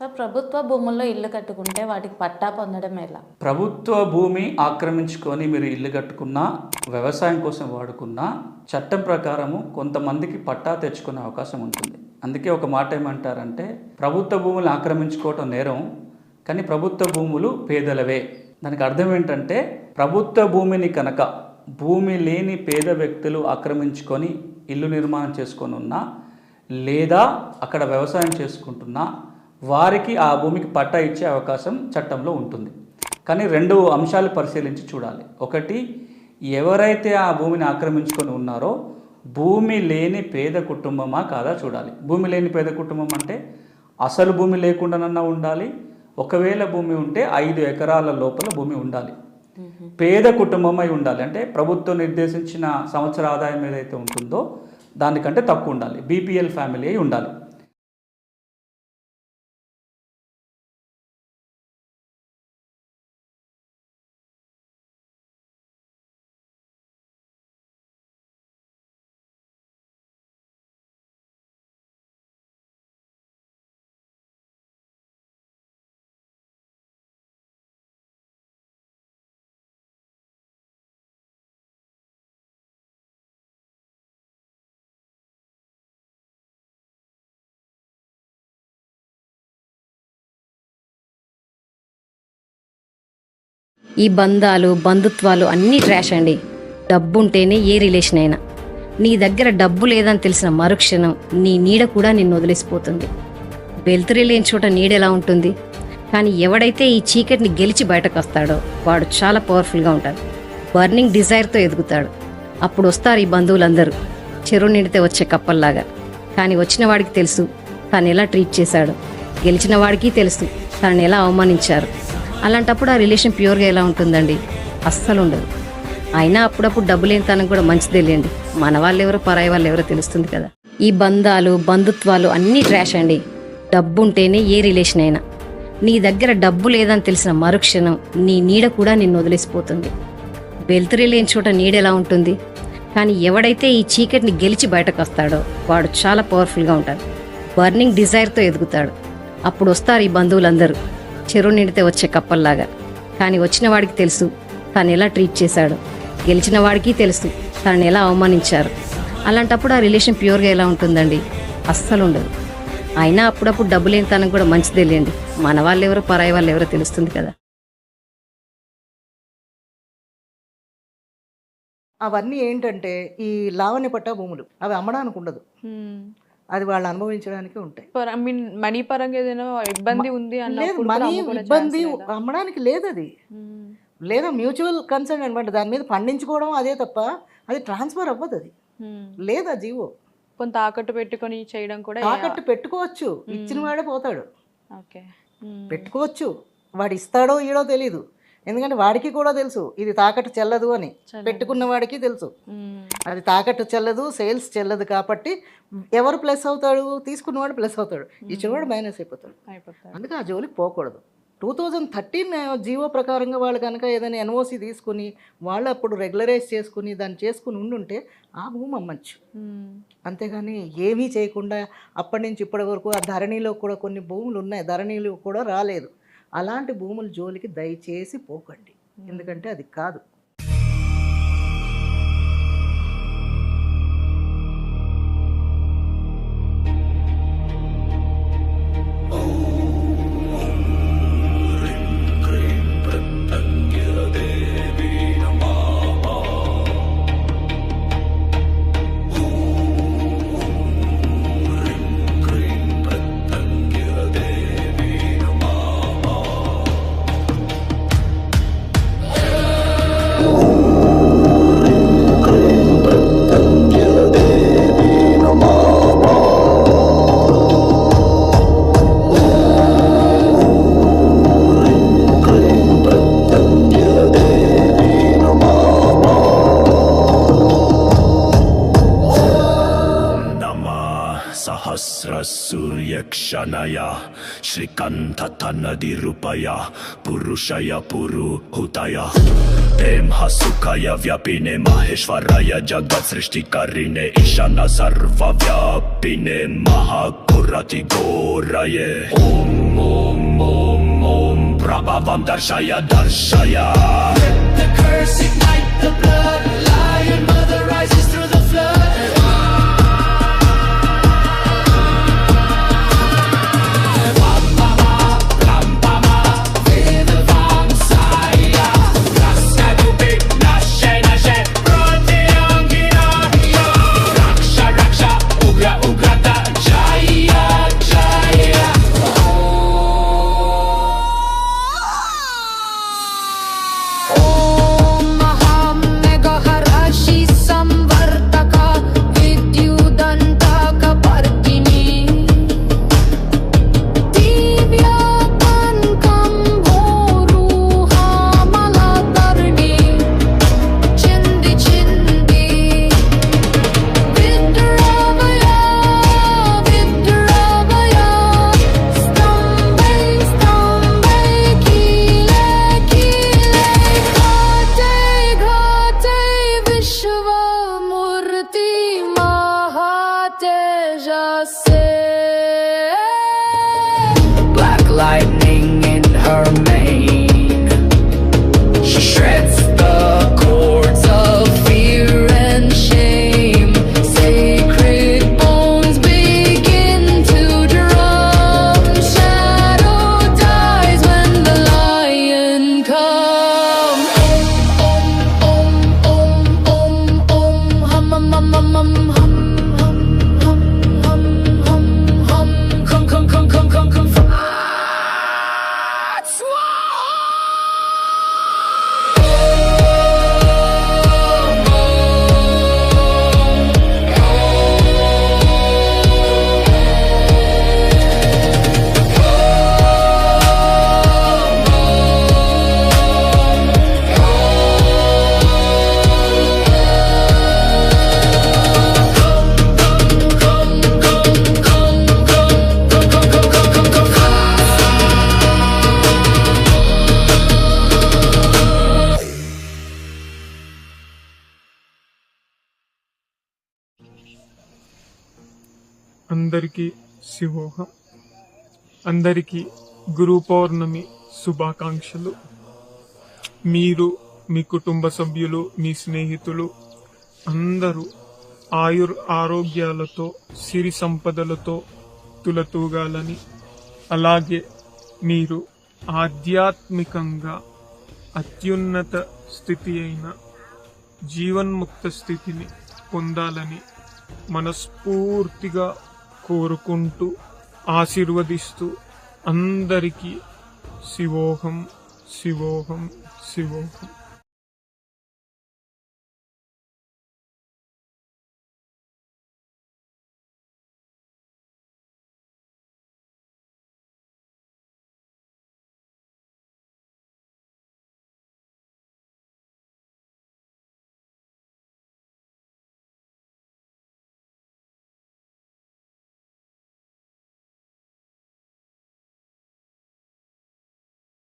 Sir ప్రభుత్వ భూముల్లో ఇల్లు కట్టుకుంటే వాటికి పట్టా పొందడం ఎలా? ప్రభుత్వ భూమి ఆక్రమించుకొని మీరు ఇల్లు కట్టుకున్నా వ్యవసాయం కోసం వాడుకున్నా చట్టం ప్రకారము కొంతమందికి పట్టా తెచ్చుకునే అవకాశం ఉంటుంది. అందుకే ఒక మాట ఏమంటారంటే ప్రభుత్వ భూములు ఆక్రమించుకోవటం నేరం కానీ ప్రభుత్వ భూములు పేదలవే. దానికి అర్థం ఏంటంటే ప్రభుత్వ భూమిని కనుక భూమి లేని పేద వ్యక్తులు ఆక్రమించుకొని ఇల్లు నిర్మాణం చేసుకొని ఉన్నా లేదా అక్కడ వ్యవసాయం చేసుకుంటున్నా వారికి ఆ భూమికి పట్టా ఇచ్చే అవకాశం చట్టంలో ఉంటుంది. కానీ రెండు అంశాలు పరిశీలించి చూడాలి. ఒకటి ఎవరైతే ఆ భూమిని ఆక్రమించుకొని ఉన్నారో భూమి లేని పేద కుటుంబమా కాదా చూడాలి. భూమి లేని పేద కుటుంబం అంటే అసలు భూమి లేకుండానన్నా ఉండాలి. ఒకవేళ భూమి ఉంటే ఐదు ఎకరాల లోపల భూమి ఉండాలి. పేద కుటుంబమై ఉండాలి. అంటే ప్రభుత్వం నిర్దేశించిన సంవత్సర ఆదాయం ఏదైతే ఉంటుందో దానికంటే తక్కువ ఉండాలి. బీపీఎల్ ఫ్యామిలీ అయి ఉండాలి. ఈ బంధాలు బంధుత్వాలు అన్నీ ట్రాష్ అండి. డబ్బుంటేనే ఏ రిలేషన్ అయినా. నీ దగ్గర డబ్బు లేదని తెలిసిన మరుక్షణం నీ నీడ కూడా నిన్ను వదిలేసిపోతుంది. వెలుతురి లేని చోట నీడెలా ఉంటుంది? కానీ ఎవడైతే ఈ చీకటిని గెలిచి బయటకు వస్తాడో వాడు చాలా పవర్ఫుల్గా ఉంటాడు. బర్నింగ్ డిజైర్తో ఎదుగుతాడు. అప్పుడు వస్తారు ఈ బంధువులందరూ. చెరువు నిండితే వచ్చే కప్పల్లాగా. కానీ వచ్చిన వాడికి తెలుసు తను ఎలా ట్రీట్ చేశాడు. గెలిచిన వాడికి తెలుసు తనని ఎలా అవమానించారు. అలాంటప్పుడు ఆ రిలేషన్ ప్యూర్గా ఎలా ఉంటుందండి? అస్సలు ఉండదు. అయినా అప్పుడప్పుడు డబ్బు లేని తనం కూడా మంచిదే లేండి మన వాళ్ళు ఎవరో పరాయి వాళ్ళు ఎవరో తెలుస్తుంది కదా. ఈ బంధాలు బంధుత్వాలు అన్నీ ట్రాష్ అండి. డబ్బు ఉంటేనే ఏ రిలేషన్ అయినా. నీ దగ్గర డబ్బు లేదని తెలిసిన మరుక్షణం నీ నీడ కూడా నిన్ను వదిలేసిపోతుంది. వెలుతురి లేని చోట నీడ ఎలా ఉంటుంది? కానీ ఎవడైతే ఈ చీకటిని గెలిచి బయటకు వస్తాడో వాడు చాలా పవర్ఫుల్గా ఉంటాడు. బర్నింగ్ డిజైర్తో ఎదుగుతాడు. అప్పుడు వస్తారు ఈ బంధువులందరూ. చెరువు నిండితే వచ్చే కప్పల్లాగా. కానీ వచ్చిన వాడికి తెలుసు తను ఎలా ట్రీట్ చేశాడు. గెలిచిన వాడికి తెలుసు తనని ఎలా అవమానించారు. అలాంటప్పుడు ఆ రిలేషన్ ప్యూర్గా ఎలా ఉంటుందండి? అస్సలు ఉండదు. అయినా అప్పుడప్పుడు డబ్బు లేని తనం కూడా మంచిదే లేండి. మన వాళ్ళు ఎవరో పరాయి వాళ్ళు ఎవరో తెలుస్తుంది కదా. అవన్నీ ఏంటంటే ఈ లావణ్య పట్టా భూములు అవి అమ్మడానికి ఉండదు. అది వాళ్ళు అనుభవించడానికి ఉంటాయి. మీన్ మనీ పరంగా ఏదైనా ఇబ్బంది ఉంది లేదు మనీ ఇబ్బంది? అమ్మడానికి లేదు? అది మ్మ్. లేదా మ్యూచువల్ కన్సర్న్ అనమాట. దాని మీద పండించుకోవడం అదే తప్ప అది ట్రాన్స్ఫర్ అవ్వదు అది. లేదా జీవో. కొంత తాకట్టు పెట్టుకొని చేయడం కూడా తాకట్టు పెట్టుకోవచ్చు. ఇచ్చిన వాడే పోతాడు. ఓకే మ్మ్. పెట్టుకోవచ్చు. వాడు ఇస్తాడో ఈడో తెలీదు. ఎందుకంటే వాడికి కూడా తెలుసు ఇది తాకట్టు చెల్లదు అని. పెట్టుకున్న వాడికి తెలుసు. అది తాకట్టు చెల్లదు సేల్స్ చెల్లదు కాబట్టి ఎవరు ప్లస్ అవుతాడు? తీసుకున్నవాడు ప్లస్ అవుతాడు. ఇచ్చినవాడు మైనస్ అయిపోతాడు. అందుకే ఆ జోలికి పోకూడదు. టూ థౌజండ్ థర్టీన్ జీవో ప్రకారంగా వాళ్ళు కనుక ఏదైనా ఎన్ఓసి తీసుకుని వాళ్ళు అప్పుడు రెగ్యులరైజ్ చేసుకుని దాన్ని చేసుకుని ఉండుంటే ఆ భూమి అమ్మచ్చు. మ్మ్. అంతేగాని ఏమీ చేయకుండా అప్పటి నుంచి ఇప్పటి వరకు ఆ ధరణిలో కూడా కొన్ని భూములు ఉన్నాయి. ధరణిలో కూడా రాలేదు. అలాంటి భూముల జోలికి దయచేసి పోకండి. ఎందుకంటే అది కాదు. Shanaya Shrikantathanadirupaya Purushaya Puru Hutaya Prem Hasukaya Vyapine Maheshwaraya Jagat Srishtikarine Ishana Sarva Vyapine Mahakurati Goraye. Om Om Om Om Prabhavam Darshaya Darshaya. అందరికీ శివోహం అందరికీ గురు పౌర్ణమి శుభాకాంక్షలు. మీరు మీ కుటుంబ సభ్యులు మీ స్నేహితులు అందరూ ఆయుర్ ఆరోగ్యాలతో సిరి సంపదలతో తులతూగాలని అలాగే మీరు ఆధ్యాత్మికంగా అత్యున్నత స్థితి అయిన జీవన్ముక్త స్థితిని పొందాలని మనస్ఫూర్తిగా కోరుకుంటూ ఆశీర్వదిస్తూ అందరికీ శివోహం శివోహం శివోహం.